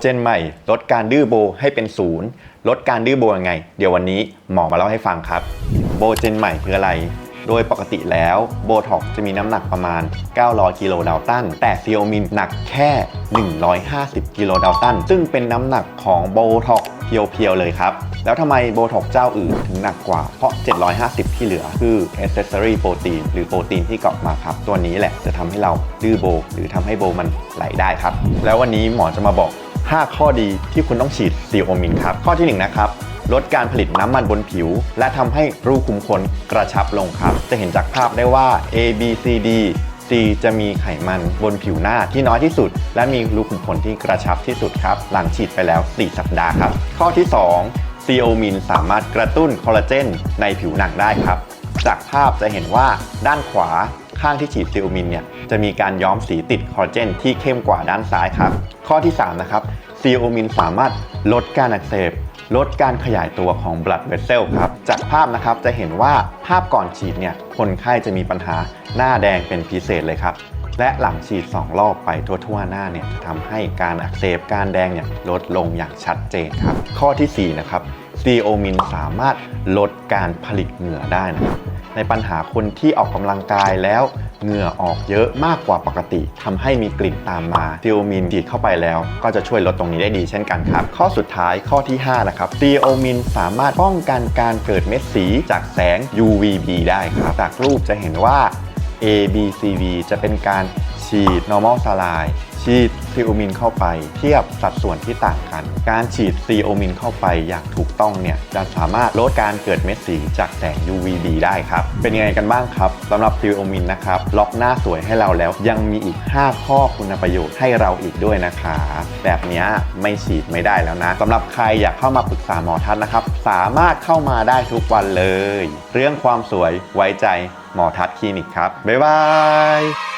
เจนใหม่ ลดการดื้อโบให้เป็นศูนย์ลดการดื้อโบยังไง เดี๋ยววันนี้หมอมาเล่าให้ฟังครับ โบเจนใหม่คืออะไร โดยปกติแล้วโบท็อกจะมีน้ำหนักประมาณ 900 กิโลดัลตัน แต่ซีโอมินหนักแค่ 150 กิโลดัลตัน ซึ่งเป็นน้ำหนักของโบท็อกเพียวๆเลยครับ แล้วทำไมโบท็อกเจ้าอื่นถึงหนักกว่า เพราะ 750 ที่เหลือคือ accessory protein หรือโปรตีนที่เกาะมาครับ ตัวนี้แหละจะทำให้เราดื้อโบ หรือทำให้โบมันไหลได้ครับ แล้ววันนี้หมอจะมาบอก 5 ข้อดีที่คุณต้องฉีดซีโอมินครับ ข้อทีหนึ่1นะครับลดการผลิตน้ำมันบนผิว และทำให้รูขุมขนกระชับลงครับ จะเห็นจากภาพได้ว่า A B C D C จะมีไขมันบนผิวหน้าที่น้อยที่สุด และมีรูขุมขนที่กระชับที่สุดครับ หลังฉีดไปแล้ว 4 สัปดาห์ครับ ข้อที่ 2 ซีโอมินสามารถกระตุ้นคอลลาเจนในผิวหนังได้ครับ จากภาพจะเห็นว่าด้านขวา ข้างที่ฉีดซีโอมินเนี่ยจะมีการย้อมสีติดคอลลาเจนที่เข้มกว่าด้านซ้ายครับ ข้อที่ 3 นะครับซีโอมินสามารถลดการอักเสบลดการขยายตัวของ blood vessel ครับ จากภาพนะครับจะเห็นว่าภาพก่อนฉีดเนี่ยคนไข้จะมีปัญหาหน้าแดงเป็นพิเศษเลยครับ และหลังฉีด 2 รอบไปทั่วๆหน้าเนี่ยจะทำให้การอักเสบการแดงเนี่ยลดลงอย่างชัดเจนครับ ข้อทีสี่4 นะครับ ซีโอมินสามารถลดการผลิตเหงื่อได้นะครับในปัญหาคนที่ออกกำลังกายแล้วเหงื่อออกเยอะมากกว่าปกติทำให้มีกลิ่นตามมาซีโอมินฉีดเข้าไปแล้ว ก็จะช่วยลดตรงนี้ได้ดีเช่นกันครับ ข้อสุดท้ายข้อที่5นะครับซีโอมินสามารถป้องกันการเกิดเม็ดสีจากแสง UVB ได้ครับ จากรูปจะเห็นว่า ABCV จะเป็นการ ฉีด normal saline ฉีดซีโอมินเข้าไป เทียบสัดส่วนที่ต่างกัน การฉีดซีโอมินเข้าไปอย่างถูกต้องเนี่ยจะสามารถลดการเกิดเม็ดสีจากแสง UVB ได้ครับ เป็นยังไงกันบ้างครับสำหรับซีโอมินนะครับ ล็อกหน้าสวยให้เราแล้ว ยังมีอีก 5 ข้อคุณประโยชน์ให้เราอีกด้วยนะคะ แบบนี้ไม่ฉีดไม่ได้แล้วนะสำหรับใครอยากเข้ามาปรึกษาหมอทัศน์นะครับ สามารถเข้ามาได้ทุกวันเลย เรื่องความสวยไว้ใจหมอทัศน์คลินิกครับบ๊ายบาย